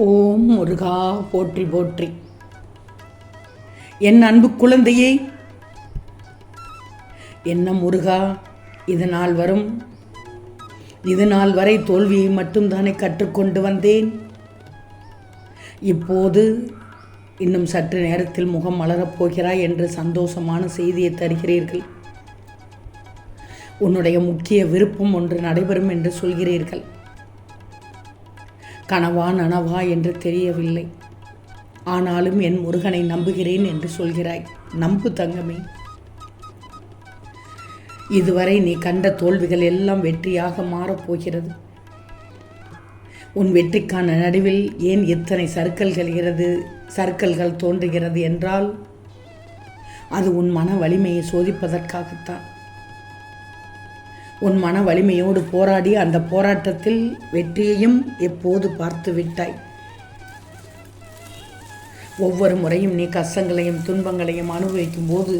ஓம் முருகா போற்றி போற்றி. என் அன்பு குழந்தையே என்ன முருகா இது நாள் வரும். இது நாள் வரை தோல்வியை மட்டும்தானே கற்றுக்கொண்டு வந்தேன். இப்போது இன்னும் சற்று நேரத்தில் முகம் மலரப் போகிறாய் என்று சந்தோஷமான செய்தியை தருகிறீர்கள். உன்னுடைய முக்கிய விருப்பம் ஒன்று நடைபெறும் என்று சொல்கிறீர்கள். கனவா நனவா என்று தெரியவில்லை. ஆனாலும் என் முருகனை நம்புகிறேன் என்று சொல்கிறாய். நம்பு தங்கமே. இதுவரை நீ கண்ட தோல்விகள் எல்லாம் வெற்றியாக மாறப்போகிறது உன் வெற்றிக்கான நடுவில் ஏன் இத்தனை சறுக்கல்கிறது சர்க்கல்கள் தோன்றுகிறது என்றால் அது உன் மன வலிமையை சோதிப்பதற்காகத்தான். உன் மன வலிமையோடு போராடி அந்த போராட்டத்தில் வெற்றியையும் எப்போது பார்த்து விட்டாய்? ஒவ்வொரு முறையும் நீ கஷ்டங்களையும் துன்பங்களையும் அனுபவிக்கும் போது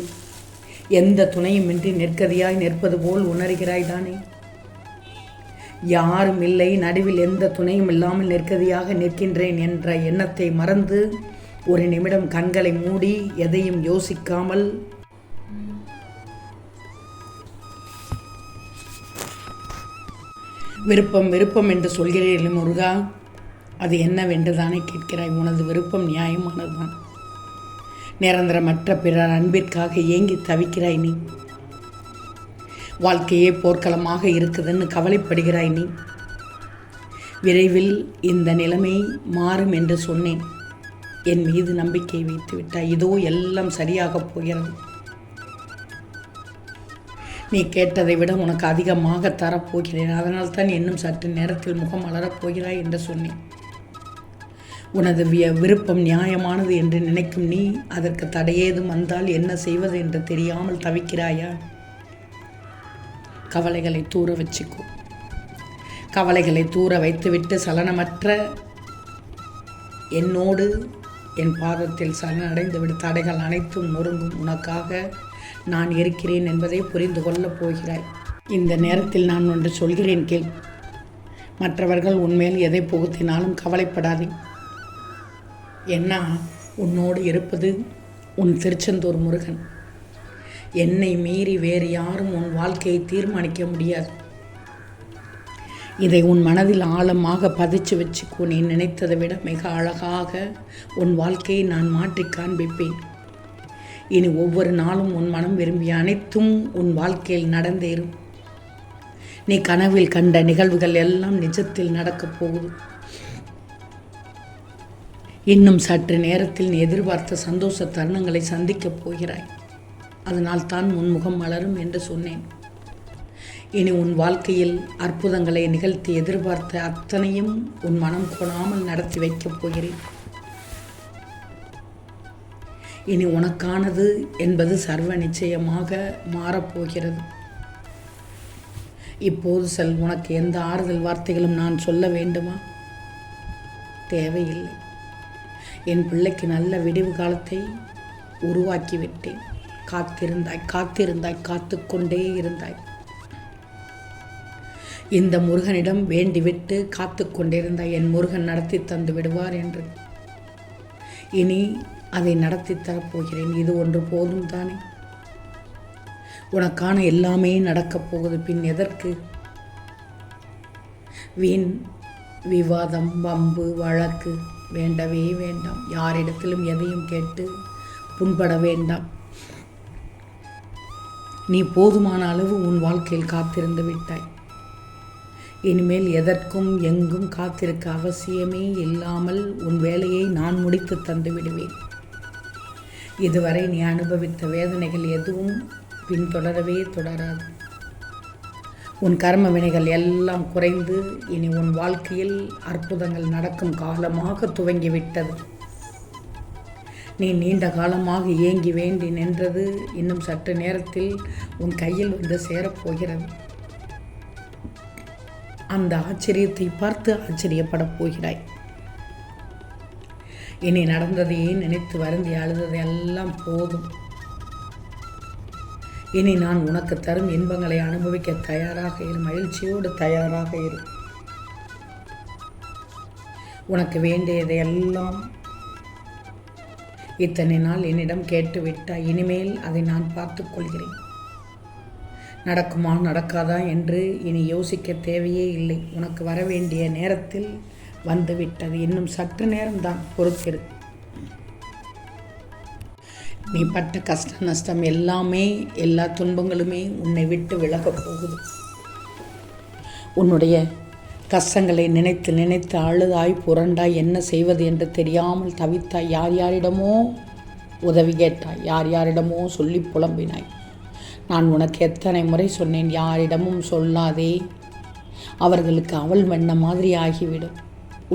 எந்த துணையுமின்றி நெற்கதியாய் நிற்பது போல் உணர்கிறாய் தானே? யாரும் இல்லை நடுவில் எந்த துணையும் இல்லாமல் நெற்கதியாக நிற்கின்றேன் என்ற எண்ணத்தை மறந்து ஒரு நிமிடம் கண்களை மூடி எதையும் யோசிக்காமல் விருப்பம் விருப்பம் என்று சொல்கிறீர்கள் முருகா. அது என்னவென்று தானே கேட்கிறாய்? உனது விருப்பம் நியாயமானதுதான். நிரந்தரமற்ற பிறர் அன்பிற்காக ஏங்கி தவிக்கிறாய் நீ. வாழ்க்கையே போர்க்களமாக இருக்குதுன்னு கவலைப்படுகிறாய் நீ. விரைவில் இந்த நிலைமை மாறும் என்று சொன்னேன். என் மீது நம்பிக்கை வைத்து விட்டாய் இதோ எல்லாம் சரியாகப் போகிறது. நீ கேட்டதை விட உனக்கு அதிகமாக தரப்போகிறேன். அதனால் தான் இன்னும் சற்று நேரத்தில் முகம் மலரப் போகிறாய் என்று சொன்னேன். உனது விய விருப்பம் நியாயமானது என்று நினைக்கும் நீ அதற்கு தடையேதும் வந்தால் என்ன செய்வது என்று தெரியாமல் தவிக்கிறாயா? கவலைகளை தூர வச்சுக்கோ. கவலைகளை தூர வைத்துவிட்டு சலனமற்ற என்னோடு என் பாதத்தில் சலனடைந்து விடு தடைகள் அனைத்தும் நொறுங்கும். உனக்காக நான் இருக்கிறேன் என்பதை புரிந்து கொள்ளப் போகிறாய். இந்த நேரத்தில் நான் ஒன்று சொல்கிறேன் கேள். மற்றவர்கள் உன்மேல் எதை புகுத்தினாலும் கவலைப்படாதே. என்ன உன்னோடு இருப்பது உன் திருச்செந்தூர் முருகன். என்னை மீறி வேறு யாரும் உன் வாழ்க்கையை தீர்மானிக்க முடியாது. இதை உன் மனதில் ஆழமாக பதிச்சு வச்சுக்கோ. நீ நினைத்ததை விட மிக அழகாக உன் வாழ்க்கையை நான் மாற்றி காண்பிப்பேன். இனி ஒவ்வொரு நாளும் உன் மனம் விரும்பிய அனைத்தும் உன் வாழ்க்கையில் நடந்தேறும் நீ கனவில் கண்ட நிகழ்வுகள் எல்லாம் நிஜத்தில் நடக்கப் போகுது. இன்னும் சற்று நேரத்தில் நீ எதிர்பார்த்த சந்தோஷ தருணங்களை சந்திக்கப் போகிறாய். அதனால் தான் உன் முகம் மலரும் என்று சொன்னேன். இனி உன் வாழ்க்கையில் அற்புதங்களை நிகழ்த்தி எதிர்பார்த்த அத்தனையும் உன் மனம் கொணாமல் நடத்தி வைக்கப் போகிறேன். இனி உனக்கானது என்பது சர்வ நிச்சயமாக மாறப்போகிறது. இப்போது செல் உனக்கு எந்த ஆறுதல் வார்த்தைகளும் நான் சொல்ல வேண்டுமா? தேவையில்லை. என் பிள்ளைக்கு நல்ல விடிவு காலத்தை உருவாக்கிவிட்டேன். காத்திருந்தாய் காத்திருந்தாய் காத்துக்கொண்டே இருந்தாய். இந்த முருகனிடம் வேண்டிவிட்டு காத்து கொண்டிருந்தாய் என் முருகன் நடத்தி தந்து விடுவார் என்று. இனி அதை நடத்தி தரப்போகிறேன் இது ஒன்று போதும் தானே? உனக்கான எல்லாமே நடக்கப் போகுது. பின் எதற்கு? வீண் விவாதம் வம்பு வழக்கு வேண்டவே வேண்டாம். யாரிடத்திலும் எதையும் கேட்டு புண்பட வேண்டாம். நீ போதுமான அளவு உன் வாழ்க்கையில் காத்திருந்து விட்டாய். இனிமேல் எதற்கும் எங்கும் காத்திருக்க அவசியமே இல்லாமல் உன் வேலையை நான் முடித்து தந்து விடுவேன். இதுவரை நீ அனுபவித்த வேதனைகள் எதுவும் பின்தொடரவே தொடராது. உன் கர்ம வினைகள் எல்லாம் குறைந்து இனி உன் வாழ்க்கையில் அற்புதங்கள் நடக்கும் காலமாக துவங்கிவிட்டது. நீ நீண்ட காலமாக ஏங்கி வேண்டி நின்றது இன்னும் சற்று நேரத்தில் உன் கையில் வந்து சேரப்போகிறது. அந்த ஆச்சரியத்தை பார்த்து ஆச்சரியப்படப் போகிறாய். இனி நடந்ததையே நினைத்து வருந்தி அழுதது எல்லாம் போதும். இனி நான் உனக்கு தரும் இன்பங்களை அனுபவிக்க தயாராக இரு மகிழ்ச்சியோடு தயாராக இரு. உனக்கு வேண்டியதையெல்லாம் இத்தனை நாள் என்னிடம் கேட்டுவிட்டாய். இனிமேல் அதை நான் பார்த்துக்கொள்கிறேன் நடக்குமா நடக்காதா என்று இனி யோசிக்க தேவையே இல்லை. உனக்கு வர வேண்டிய நேரத்தில் வந்துவிட்டது. இன்னும் சற்று நேரம்தான் பொறுத்திரு நீ பட்ட கஷ்ட நஷ்டம் எல்லாமே எல்லா துன்பங்களுமே உன்னை விட்டு விலகப் போகுது. உன்னுடைய கஷ்டங்களை நினைத்து நினைத்து அழுதாய் புரண்டாய் என்ன செய்வது என்று தெரியாமல் தவித்தாய். யார் யாரிடமோ உதவி கேட்டாய். யார் யாரிடமோ சொல்லி புலம்பினாய். நான் உனக்கு எத்தனை முறை சொன்னேன் யாரிடமும் சொல்லாதே. அவர்களுக்கு அவள் வண்ண மாதிரி ஆகிவிடும்.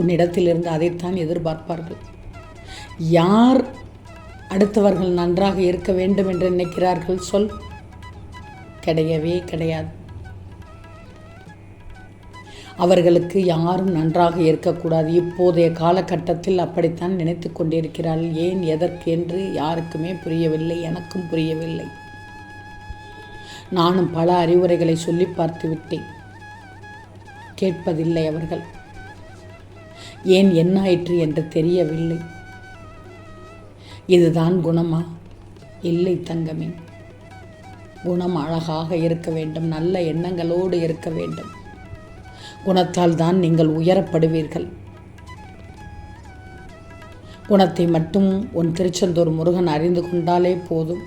உன்னிடத்திலிருந்து அதைத்தான் எதிர்பார்ப்பார்கள். யார் அடுத்தவர்கள் நன்றாக இருக்க வேண்டும் என்று நினைக்கிறார்கள் சொல். கிடையவே கிடையாது. அவர்களுக்கு யாரும் நன்றாக இருக்கக்கூடாது. இப்போதைய காலகட்டத்தில் அப்படித்தான் நினைத்து கொண்டிருக்கிறார்கள் ஏன் எதற்கு என்று யாருக்குமே புரியவில்லை. எனக்கும் புரியவில்லை. நானும் பல அறிவுரைகளை சொல்லி பார்த்து விட்டேன் கேட்பதில்லை அவர்கள். ஏன் என்னாயிற்று என்று தெரியவில்லை. இதுதான் குணமா? இல்லை தங்கமே. குணம் அழகாக இருக்க வேண்டும் நல்ல எண்ணங்களோடு இருக்க வேண்டும். குணத்தால் தான் நீங்கள் உயரப்படுவீர்கள். குணத்தை மட்டும் உன் திருச்செந்தூர் முருகன் அறிந்து கொண்டாலே போதும்.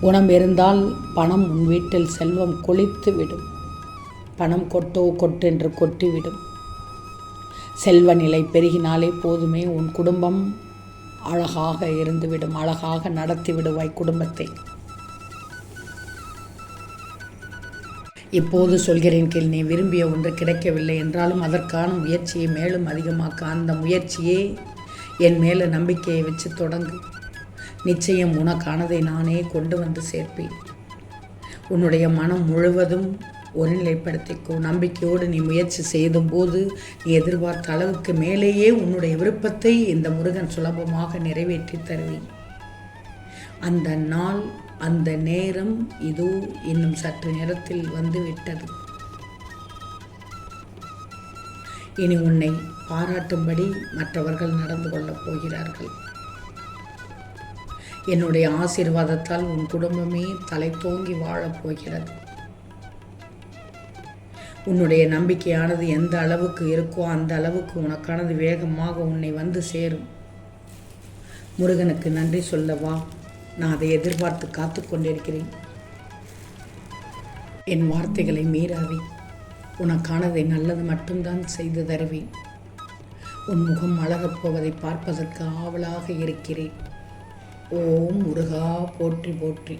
குணம் இருந்தால் பணம் உன் வீட்டில் செல்வம் கொளித்து விடும் பணம் கொட்டோ கொட்டென்று கொட்டிவிடும். செல்வ நிலை பெருகினாலே போதுமே. உன் குடும்பம் அழகாக இருந்துவிடும். அழகாக நடத்தி விடுவாய் குடும்பத்தை. இப்போது சொல்கிறேன் கேள் நீ விரும்பிய ஒன்று கிடைக்கவில்லை என்றாலும் அதற்கான முயற்சியை மேலும் அதிகமாக்க அந்த முயற்சியே என் மேலே நம்பிக்கையை வச்சு தொடங்கு. நிச்சயம் உனக்கானதை நானே கொண்டு வந்து சேர்ப்பேன். உன்னுடைய மனம் முழுவதும் ஒருநிலைப்படுத்திக்கோ நம்பிக்கையோடு நீ முயற்சி செய்தும் போது நீ எதிர்பார்த்த அளவுக்கு மேலேயே உன்னுடைய விருப்பத்தை இந்த முருகன் சுலபமாக நிறைவேற்றி தருவேன். அந்த நாள் அந்த நேரம் இதோ இன்னும் சற்று நேரத்தில் வந்துவிட்டது. இனி உன்னை பாராட்டும்படி மற்றவர்கள் நடந்து கொள்ளப் போகிறார்கள். என்னுடைய ஆசீர்வாதத்தால் உன் குடும்பமே தலை தோங்கி வாழப் போகிறது. உன்னுடைய நம்பிக்கையானது எந்த அளவுக்கு இருக்கோ அந்த அளவுக்கு உனக்கானது வேகமாக உன்னை வந்து சேரும். முருகனுக்கு நன்றி சொல்லவா? நான் அதை எதிர்பார்த்து காத்து கொண்டிருக்கிறேன். என் வார்த்தைகளை மீறாதே. உனக்கானதை நல்லது மட்டும்தான் செய்து தருவேன். உன் முகம் அழகப் போவதை பார்ப்பதற்கு ஆவலாக இருக்கிறேன். ஓம் முருகா போற்றி போற்றி.